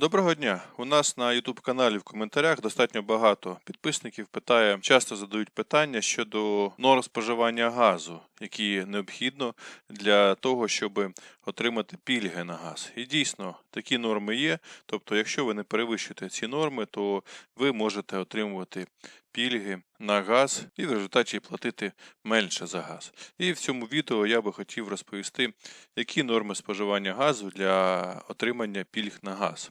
Доброго дня! У нас на YouTube каналі в коментарях достатньо багато підписників питає, часто задають питання щодо норм споживання газу, які необхідно для того, щоб отримати пільги на газ. І дійсно такі норми є. Тобто, якщо ви не перевищуєте ці норми, то ви можете отримувати пільги на газ і в результаті платити менше за газ. І в цьому відео я би хотів розповісти, які норми споживання газу для отримання пільг на газ.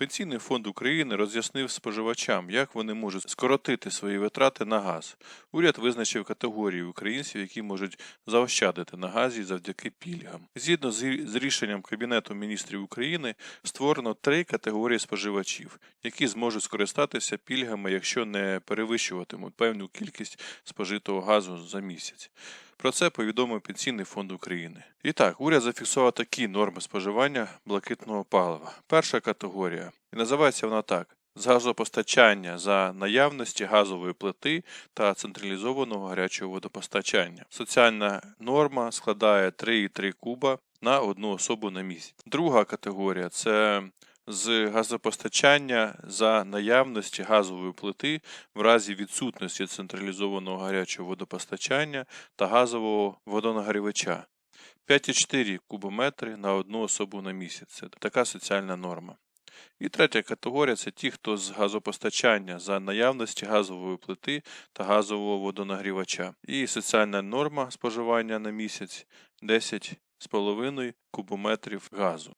Пенсійний фонд України роз'яснив споживачам, як вони можуть скоротити свої витрати на газ. Уряд визначив категорії українців, які можуть заощадити на газі завдяки пільгам. Згідно з рішенням Кабінету міністрів України, створено три категорії споживачів, які зможуть скористатися пільгами, якщо не перевищуватимуть певну кількість спожитого газу за місяць. Про це повідомив Пенсійний фонд України. І так, уряд зафіксував такі норми споживання блакитного палива. Перша категорія. І називається вона так: з газопостачання за наявності газової плити та централізованого гарячого водопостачання. Соціальна норма складає 3,3 куба на одну особу на місяць. Друга категорія це з газопостачання за наявності газової плити в разі відсутності централізованого гарячого водопостачання та газового водонагрівача. 5,4 кубометри на одну особу на місяць. Це така соціальна норма. І третя категорія це ті, хто з газопостачання за наявності газової плити та газового водонагрівача. І соціальна норма споживання на місяць 10,5 кубометрів газу.